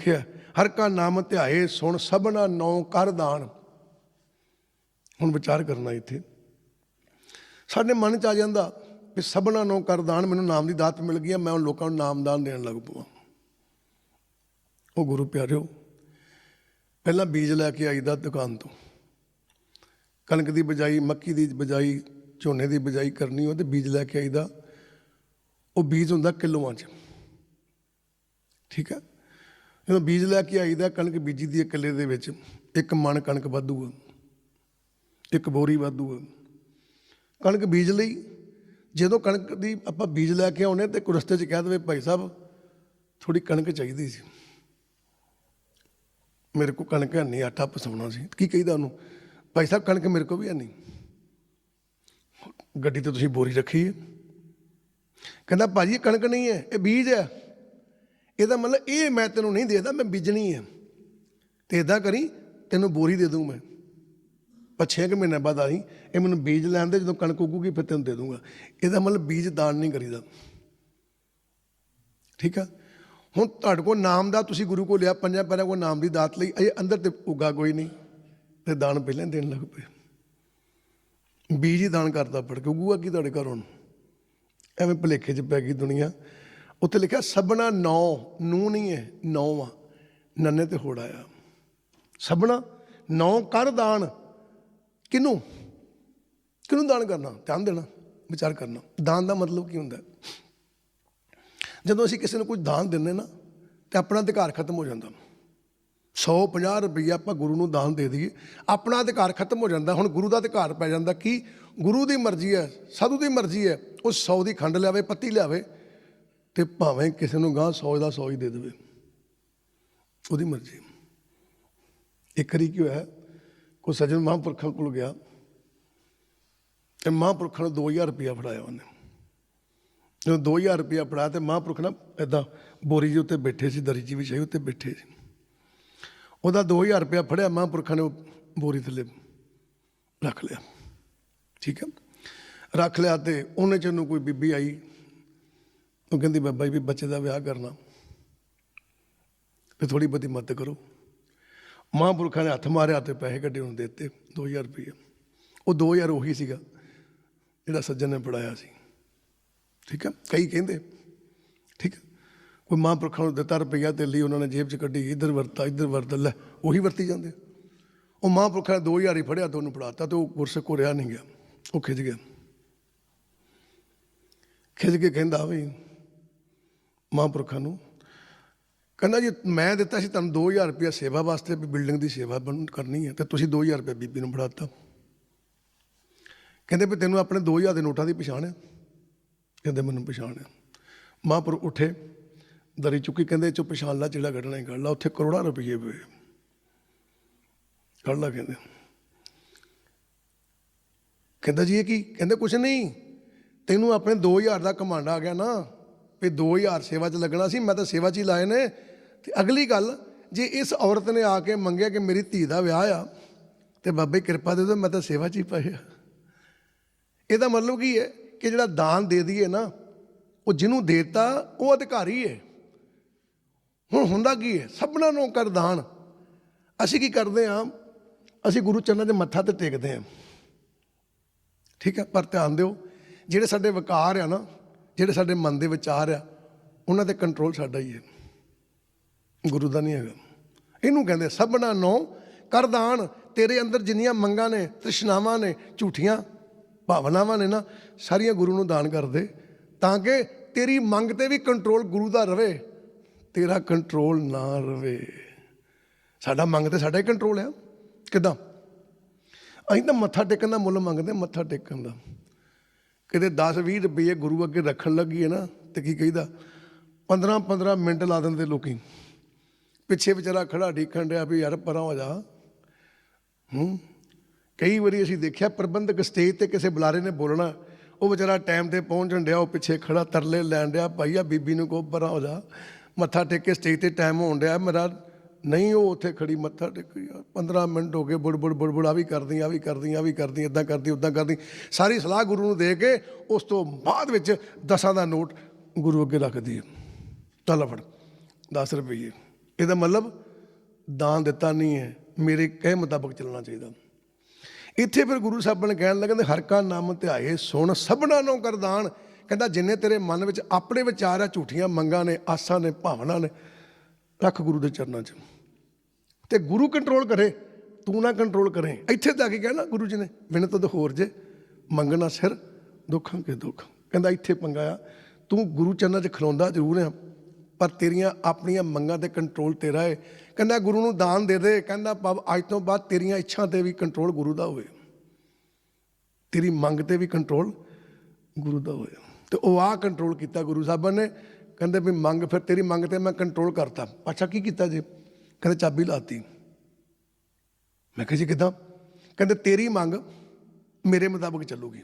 ਲਿਖਿਆ ਹਰ ਕਾ ਨਾਮ ਧਿਆਏ, ਸੁਣ ਸਭਨਾ ਨੌ ਕਰ ਦਾਨ। ਹੁਣ ਵਿਚਾਰ ਕਰਨਾ ਇੱਥੇ। ਸਾਡੇ ਮਨ ਚ ਆ ਜਾਂਦਾ ਵੀ ਸਭਨਾ ਨੌ ਕਰ ਦਾਨ, ਮੈਨੂੰ ਨਾਮ ਦੀ ਦਾਤ ਮਿਲ ਗਈ ਹੈ ਮੈਂ ਉਹ ਲੋਕਾਂ ਨੂੰ ਨਾਮਦਾਨ ਦੇਣ ਲੱਗ ਪਵਾਂ। ਉਹ ਗੁਰੂ ਪਿਆਰਿਓ, ਪਹਿਲਾਂ ਬੀਜ ਲੈ ਕੇ ਆਈਦਾ ਦੁਕਾਨ ਤੋਂ। ਕਣਕ ਦੀ ਬਜਾਈ, ਮੱਕੀ ਦੀ ਬਜਾਈ, ਝੋਨੇ ਦੀ ਬਜਾਈ ਕਰਨੀ ਉਹ ਤੇ ਬੀਜ ਲੈ ਕੇ ਆਈਦਾ। ਉਹ ਬੀਜ ਹੁੰਦਾ ਕਿਲੋਆਂ 'ਚ। ਠੀਕ ਹੈ? ਜਦੋਂ ਬੀਜ ਲੈ ਕੇ ਆਈਦਾ, ਕਣਕ ਬੀਜੀ ਦੀ ਇਕੱਲੇ ਦੇ ਵਿੱਚ, ਇੱਕ ਮਣ ਕਣਕ ਵਾਧੂ ਆ ਇੱਕ ਬੋਰੀ ਵਾਧੂ ਆ ਕਣਕ ਬੀਜ ਲਈ, ਜਦੋਂ ਕਣਕ ਦੀ ਆਪਾਂ ਬੀਜ ਲੈ ਕੇ ਆਉਨੇ ਤੇ ਕੋਈ ਰਸਤੇ 'ਚ ਕਹਿ ਦੇਵੇ, ਭਾਈ ਸਾਹਿਬ ਥੋੜੀ ਕਣਕ ਚਾਹੀਦੀ ਸੀ। ਮੇਰੇ ਕੋਲ ਕਣਕ ਹੈ ਨਹੀਂ, ਆਟਾ ਪਸਾਉਣਾ ਸੀ। ਕੀ ਕਹੀਦਾ ਉਹਨੂੰ? ਭਾਈ ਸਾਹਿਬ, ਕਣਕ ਮੇਰੇ ਕੋਲ ਵੀ ਹੈ ਨਹੀਂ। ਗੱਡੀ ਤੇ ਤੁਸੀਂ ਬੋਰੀ ਰੱਖੀ ਹੈ। ਕਹਿੰਦਾ, ਭਾਜੀ, ਇਹ ਕਣਕ ਨਹੀਂ ਹੈ, ਇਹ ਬੀਜ ਹੈ। ਇਹਦਾ ਮਤਲਬ ਇਹ ਮੈਂ ਤੈਨੂੰ ਨਹੀਂ ਦੇਦਾ, ਮੈਂ ਬੀਜਣੀ ਹੈ ਤੇ ਇਦਾਂ ਕਰੀ, ਤੈਨੂੰ ਬੋਰੀ ਦੇ ਦੂੰ ਮੈਂ। ਪਰ ਛੇ ਕੁ ਮਹੀਨੇ ਬਾਅਦ ਆਈ, ਇਹ ਮੈਨੂੰ ਬੀਜ ਲੈਣ ਦੇ, ਜਦੋਂ ਕਣਕ ਉੱਗੂਗੀ, ਫਿਰ ਤੈਨੂੰ ਦੇ ਦੂੰਗਾ। ਇਹਦਾ ਮਤਲਬ ਬੀਜ ਦਾਨ ਨਹੀਂ ਕਰੀਦਾ। ਠੀਕ ਆ? ਹੁਣ ਤੁਹਾਡੇ ਕੋਲ ਨਾਮ ਦਾ, ਤੁਸੀਂ ਗੁਰੂ ਕੋਲ ਲਿਆ, ਪੰਜਾਂ ਪੈਰਾਂ ਕੋਲ ਨਾਮ ਦੀ ਦਾਤ ਲਈ ਇਹ ਅੰਦਰ ਤੇ ਉੱਗਾ ਕੋਈ ਨਹੀਂ, ਤੇ ਦਾਨ ਪਹਿਲਾਂ ਦੇਣ ਲੱਗ ਪਏ। ਬੀਜ ਹੀ ਦਾਨ ਕਰਦਾ ਪੜ ਕੇ ਉੱਗੂਗਾ ਕੀ ਤੁਹਾਡੇ ਘਰ? ਹੁਣ ਐਵੇਂ ਭਲੇਖੇ 'ਚ ਪੈ ਗਈ ਦੁਨੀਆ। ਉੱਥੇ ਲਿਖਿਆ, ਸਭਨਾ ਨੌ ਨੂੰ ਨਹੀਂ ਹੈ, ਨੌ ਆ। ਨੰਨੇ ਤੇ ਹੋੜਾ ਆ ਸਭਨਾ ਨੌ ਕਰ ਦਾਨ। ਕਿਨੂੰ? ਕਿਨੂੰ ਦਾਨ ਕਰਨਾ? ਧਿਆਨ ਦੇਣਾ, ਵਿਚਾਰ ਕਰਨਾ। ਦਾਨ ਦਾ ਮਤਲਬ ਕੀ ਹੁੰਦਾ? ਜਦੋਂ ਅਸੀਂ ਕਿਸੇ ਨੂੰ ਕੁਝ ਦਾਨ ਦਿੰਦੇ ਨਾ, ਤੇ ਆਪਣਾ ਅਧਿਕਾਰ ਖਤਮ ਹੋ ਜਾਂਦਾ। 150 ਰੁਪਈਆ ਆਪਾਂ ਗੁਰੂ ਨੂੰ ਦਾਨ ਦੇ ਦਈਏ, ਆਪਣਾ ਅਧਿਕਾਰ ਖਤਮ ਹੋ ਜਾਂਦਾ। ਹੁਣ ਗੁਰੂ ਦਾ ਅਧਿਕਾਰ ਪੈ ਜਾਂਦਾ ਕਿ ਗੁਰੂ ਦੀ ਮਰਜ਼ੀ ਹੈ, ਸਾਧੂ ਦੀ ਮਰਜ਼ੀ ਹੈ, ਉਹ 100 ਦੀ ਖੰਡ ਲਿਆਵੇ, ਪੱਤੀ ਲਿਆਵੇ। ਤੇ ਭਾਵੇਂ ਕਿਸੇ ਨੂੰ ਗਾਂ 100 ਦਾ 100 ਹੀ ਦੇ ਦੇਵੇ। ਉਹਦੀ ਮਰਜ਼ੀ। ਇੱਕ ਵਾਰੀ ਕੀ ਹੋਇਆ, ਕੋਈ ਸੱਜਣ ਮਹਾਂਪੁਰਖਾਂ ਕੋਲ ਗਿਆ ਤੇ ਮਹਾਂਪੁਰਖਾਂ ਨੂੰ 2000 ਰੁਪਇਆ ਫੜਾਇਆ ਉਹਨੇ। ਜਦੋਂ 2000 ਰੁਪਇਆ ਫੜਾਇਆ ਤੇ ਮਹਾਂਪੁਰਖ ਨਾ ਇਦਾਂ ਬੋਰੀ ਦੇ ਉੱਤੇ ਬੈਠੇ ਸੀ, ਦਰੀ ਜੀ ਵਿਛਾਈ ਉੱਤੇ ਬੈਠੇ ਸੀ। ਉਹਦਾ 2000 ਰੁਪਇਆ ਫੜਿਆ, ਮਹਾਂਪੁਰਖਾਂ ਨੇ ਉਹ ਬੋਰੀ ਥੱਲੇ ਰੱਖ ਲਿਆ। ਠੀਕ ਹੈ? ਰੱਖ ਲਿਆ ਤੇ ਉਹਨੇ ਚ ਨੂੰ ਕੋਈ ਬੀਬੀ ਆਈ। ਉਹ ਕਹਿੰਦੀ ਬਾਬਾ ਜੀ ਵੀ ਬੱਚੇ ਦਾ ਵਿਆਹ ਕਰਨਾ। ਤੇ ਥੋੜੀ ਬਹੁਤੀ ਮਦਦ ਕਰੋ। ਮਹਾਂਪੁਰਖਾਂ ਨੇ ਹੱਥ ਮਾਰਿਆ ਤੇ ਪੈਸੇ ਕੱਢੇ, ਉਹਨੂੰ ਦੇ ਦਿੱਤੇ 2000 ਰੁਪਏ ਉਹ 2000 ਉਹੀ ਸੀਗਾ ਜਿਹੜਾ ਸੱਜਣ ਨੇ ਪੜਾਇਆ ਸੀ। ਠੀਕ ਹੈ? ਕਈ ਕਹਿੰਦੇ, ਠੀਕ ਹੈ? ਕੋਈ ਮਹਾਂਪੁਰਖਾਂ ਨੂੰ ਦਿੱਤਾ ਰੁਪਈਆ ਤੇ ਲਈ ਉਹਨਾਂ ਨੇ ਜੇਬ 'ਚ ਕੱਢੀ, ਇੱਧਰ ਵਰਤਾ, ਇੱਧਰ ਵਰਤ, ਲੈ। ਉਹੀ ਵਰਤੀ ਜਾਂਦੇ ਉਹ ਮਹਾਂਪੁਰਖਾਂ ਨੇ 2000 ਹੀ ਫੜਿਆ ਤੇ ਉਹਨੂੰ ਫੜਾਤਾ ਤੇ ਉਹ ਗੁਰਸਿੱਖ ਕੋ ਰਿਹਾ ਨਹੀਂ ਗਿਆ। ਉਹ ਖਿੱਚ ਗਿਆ। ਖਿੱਚ ਕੇ ਕਹਿੰਦਾ ਵੀ ਮਹਾਂਪੁਰਖਾਂ ਨੂੰ, ਕਹਿੰਦਾ ਜੀ ਮੈਂ ਦਿੱਤਾ ਸੀ ਤੁਹਾਨੂੰ 2000 ਰੁਪਇਆ ਸੇਵਾ ਵਾਸਤੇ ਵੀ ਬਿਲਡਿੰਗ ਦੀ ਸੇਵਾ ਬਣ, ਕਰਨੀ ਹੈ, ਤੇ ਤੁਸੀਂ 2000 ਰੁਪਇਆ ਬੀਬੀ ਨੂੰ ਫੜਾਤਾ। ਕਹਿੰਦੇ ਵੀ ਤੈਨੂੰ ਆਪਣੇ 2000 ਦੇ ਨੋਟਾਂ ਦੀ ਪਛਾਣ ਹੈ। ਕਹਿੰਦੇ ਮੈਨੂੰ ਪਛਾਣ ਹੈ। ਮਹਾਂਪੁਰ ਉੱਠੇ, ਦਰੀ ਚੁੱਕੀ, ਕਹਿੰਦੇ ਇਹ ਚੋਂ ਪਛਾਣ ਲਾ ਜਿਹੜਾ ਕੱਢਣਾ ਹੀ ਕੱਢ ਲਾ, ਉੱਥੇ ਕਰੋੜਾਂ ਰੁਪਏ ਪਏ। ਕੱਢ ਲਾ ਕਹਿੰਦੇ। ਕਹਿੰਦਾ ਜੀ ਇਹ ਕੀ? ਕਹਿੰਦੇ ਕੁਛ ਨਹੀਂ। ਤੈਨੂੰ ਆਪਣੇ 2000 ਦਾ ਕਮਾਂਡ ਆ ਗਿਆ ਨਾ। ਵੀ 2000 ਸੇਵਾ 'ਚ ਲੱਗਣਾ ਸੀ, ਮੈਂ ਤਾਂ ਸੇਵਾ 'ਚ ਹੀ ਲਾਏ ਨੇ। ਤੇ ਅਗਲੀ ਗੱਲ, ਜੇ ਇਸ ਔਰਤ ਨੇ ਆ ਕੇ ਮੰਗਿਆ ਕਿ ਮੇਰੀ ਧੀ ਦਾ ਵਿਆਹ ਆ, ਤੇ ਬਾਬੇ ਕਿਰਪਾ ਦੇ ਦਿਓ, ਮੈਂ ਤਾਂ ਸੇਵਾ 'ਚ ਹੀ ਪਾਇਆ ਇਹਦਾ ਮਤਲਬ ਕੀ ਹੈ ਕਿ ਜਿਹੜਾ ਦਾਨ ਦੇ ਦਈਏ ਨਾ, ਉਹ ਜਿਹਨੂੰ ਦੇਤਾ, ਉਹ ਅਧਿਕਾਰੀ ਹੈ। ਹੁਣ ਹੁੰਦਾ ਕੀ ਹੈ? ਸਭਨਾਂ ਨੂੰ ਕਰ ਦਾਨ। ਅਸੀਂ ਕੀ ਕਰਦੇ ਹਾਂ? ਅਸੀਂ ਗੁਰੂ ਚਰਨਾਂ ਦੇ ਮੱਥਾ ਤੇ ਟੇਕਦੇ ਹਾਂ। ਠੀਕ ਹੈ? ਪਰ ਧਿਆਨ ਦਿਓ, ਜਿਹੜੇ ਸਾਡੇ ਵਿਕਾਰ ਆ ਨਾ ਜਿਹੜੇ ਸਾਡੇ ਮਨ ਦੇ ਵਿਚਾਰ ਆ, ਉਹਨਾਂ ਤੇ ਕੰਟਰੋਲ ਸਾਡਾ ਹੀ ਹੈ। ਗੁਰੂ ਦਾ ਨਹੀਂ ਹੈਗਾ। ਇਹਨੂੰ ਕਹਿੰਦੇ ਸਭਨਾ ਨੂੰ ਕਰਦਾਨ ਤੇਰੇ ਅੰਦਰ ਜਿੰਨੀਆਂ ਮੰਗਾਂ ਨੇ, ਤ੍ਰਿਸ਼ਨਾਵਾਂ ਨੇ, ਝੂਠੀਆਂ ਭਾਵਨਾਵਾਂ ਨੇ ਨਾ, ਸਾਰੀਆਂ ਗੁਰੂ ਨੂੰ ਦਾਨ ਕਰ ਦੇ, ਤਾਂ ਕਿ ਤੇਰੀ ਮੰਗ ਤੇ ਵੀ ਕੰਟਰੋਲ ਗੁਰੂ ਦਾ ਰਵੇ, ਤੇਰਾ ਕੰਟਰੋਲ ਨਾ ਰਵੇ। ਸਾਡਾ ਮੰਗ ਤੇ ਸਾਡਾ ਹੀ ਕੰਟਰੋਲ ਹੈ ਕਿਦਾਂ? ਅਸੀਂ ਤਾਂ ਮੱਥਾ ਟੇਕਣ ਦਾ ਮੁੱਲ ਮੰਗਦੇ ਮੱਥਾ ਟੇਕਣ ਦਾ। ਕਿਤੇ 10 20 ਰੁਪਏ ਗੁਰੂ ਅੱਗੇ ਰੱਖਣ ਲੱਗੀ ਹੈ ਨਾ, ਤੇ ਕੀ ਕਹੀਦਾ? 15 15 ਮਿੰਟ ਲਾ ਦਿੰਦੇ ਲੋਕੀ। ਪਿੱਛੇ ਵਿਚਾਰਾ ਖੜਾ ਢੀਕਣ ਡਿਆ ਵੀ ਯਾਰ ਪਰਾਂ ਹੋ ਜਾ। ਹੂੰ? ਕਈ ਵਾਰੀ ਅਸੀਂ ਦੇਖਿਆ ਪ੍ਰਬੰਧਕ ਸਟੇਜ ਤੇ ਕਿਸੇ ਬੁਲਾਰੇ ਨੇ ਬੋਲਣਾ, ਉਹ ਵਿਚਾਰਾ ਟਾਈਮ ਤੇ ਪਹੁੰਚਣ ਡਿਆ, ਉਹ ਪਿੱਛੇ ਖੜਾ ਤਰਲੇ ਲੈਣ ਡਿਆ ਭਾਈਆ ਬੀਬੀ ਨੂੰ ਕੋ ਪਰਾਂ ਹੋ ਜਾ। ਮੱਥਾ ਟੇਕ ਕੇ ਸਟੇਜ ਤੇ ਟਾਈਮ ਹੋਣ ਡਿਆ, ਮੇਰਾ ਨਹੀਂ, ਉਹ ਉੱਥੇ ਖੜੀ ਮੱਥਾ ਟੇਕੀ ਯਾਰ 15 ਮਿੰਟ ਹੋ ਗਏ, ਬੁੜਬੁੜ ਬੁੜਬੁੜ, ਆ ਵੀ ਕਰਦੀ, ਆ ਵੀ ਕਰਦੀ, ਆ ਵੀ ਕਰਦੀ ਇਦਾਂ ਕਰਦੀ ਉਦਾਂ ਕਰਦੀ। ਸਾਰੀ ਸਲਾਹ ਗੁਰੂ ਨੂੰ ਦੇ ਕੇ ਉਸ ਤੋਂ ਬਾਅਦ ਵਿੱਚ ਦਸਾਂ ਦਾ ਨੋਟ ਗੁਰੂ ਅੱਗੇ ਰੱਖਦੀ ਹੈ ਚੱਲ ਫੜ 10 ਰੁਪਏ ਇਹਦਾ ਮਤਲਬ ਦਾਨ ਦਿੱਤਾ ਨਹੀਂ ਹੈ, ਮੇਰੇ ਕਹੇ ਮੁਤਾਬਕ ਚੱਲਣਾ ਚਾਹੀਦਾ। ਇੱਥੇ ਫਿਰ ਗੁਰੂ ਸਾਹਿਬਾਂ ਨੇ ਕਹਿਣ ਲੱਗੇ ਹਰ ਕਾ ਨਾਮ ਧਿਆਏ, ਸੁਣ ਸਭਨਾ ਨੂੰ ਕਰਦਾਨ ਕਹਿੰਦਾ, ਜਿੰਨੇ ਤੇਰੇ ਮਨ ਵਿੱਚ ਆਪਣੇ ਵਿਚਾਰ ਆ, ਝੂਠੀਆਂ ਮੰਗਾਂ ਨੇ, ਆਸਾਂ ਨੇ, ਭਾਵਨਾ ਨੇ ਰੱਖ ਗੁਰੂ ਦੇ ਚਰਨਾਂ 'ਚ। ਤੇ ਗੁਰੂ ਕੰਟਰੋਲ ਕਰੇ, ਤੂੰ ਨਾ ਕੰਟਰੋਲ ਕਰੇ। ਇੱਥੇ ਤੱਕ ਹੀ ਕਹਿਣਾ ਗੁਰੂ ਜੀ ਨੇ ਬਿਨਤ ਤਦ ਹੋਰ ਜੇ, ਮੰਗਣਾ ਸਿਰ, ਦੁੱਖਾਂ ਕੇ ਦੁੱਖ। ਕਹਿੰਦਾ, ਇੱਥੇ ਪੰਗਾ ਆ ਤੂੰ ਗੁਰੂ ਚਰਨਾਂ 'ਚ ਖਲੋਂਦਾ ਜ਼ਰੂਰ ਆ, ਪਰ ਤੇਰੀਆਂ ਆਪਣੀਆਂ ਮੰਗਾਂ ਤੇ ਕੰਟਰੋਲ ਤੇਰਾ ਹੈ ਕਹਿੰਦਾ, ਗੁਰੂ ਨੂੰ ਦਾਨ ਦੇ ਦੇ। ਕਹਿੰਦਾ ਪਵ ਅੱਜ ਤੋਂ ਬਾਅਦ ਤੇਰੀਆਂ ਇੱਛਾ ਤੇ ਵੀ ਕੰਟਰੋਲ ਗੁਰੂ ਦਾ ਹੋਵੇ। ਤੇਰੀ ਮੰਗ ਤੇ ਵੀ ਕੰਟਰੋਲ ਗੁਰੂ ਦਾ ਹੋਵੇ। ਤੇ ਉਹ ਆ ਕੰਟਰੋਲ ਕੀਤਾ ਗੁਰੂ ਸਾਹਿਬਾਂ ਨੇ। ਕਹਿੰਦੇ ਵੀ ਮੰਗ, ਫਿਰ ਤੇਰੀ ਮੰਗ ਤੇ ਮੈਂ ਕੰਟਰੋਲ ਕਰਤਾ। ਅੱਛਾ, ਕੀ ਕੀਤਾ ਜੀ? ਕਹਿੰਦੇ ਚਾਬੀ ਲਾਤੀ। ਮੈਂ ਕਿਹਾ ਜੀ ਕਿਦਾਂ? ਕਹਿੰਦੇ ਤੇਰੀ ਮੰਗ ਮੇਰੇ ਮੁਤਾਬਕ ਚੱਲੂਗੀ।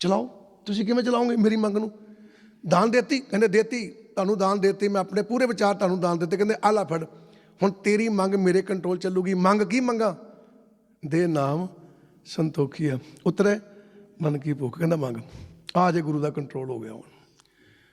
ਚਲਾਓ। ਤੁਸੀਂ ਕਿਵੇਂ ਚਲਾਓਗੇ ਮੇਰੀ ਮੰਗ ਨੂੰ? ਦਾਨ ਦੇਤੀ? ਕਹਿੰਦੇ ਦੇਤੀ। ਤੁਹਾਨੂੰ ਦਾਨ ਦੇਤੀ। ਮੈਂ ਆਪਣੇ ਪੂਰੇ ਵਿਚਾਰ ਤੁਹਾਨੂੰ ਦਾਨ ਦਿੱਤੇ। ਕਹਿੰਦੇ ਆਲਾ ਫੜ। ਹੁਣ ਤੇਰੀ ਮੰਗ ਮੇਰੇ ਕੰਟਰੋਲ ਚੱਲੂਗੀ। ਮੰਗ ਕੀ ਮੰਗਾ? ਦੇ ਨਾਮ ਸੰਤੋਖੀ ਆ ਉਤਰੇ, ਮਨ ਕੀ ਭੁੱਖ। ਕਹਿੰਦਾ ਮੰਗ, ਆ ਜੇ ਗੁਰੂ ਦਾ ਕੰਟਰੋਲ ਹੋ ਗਿਆ ਹੁਣ।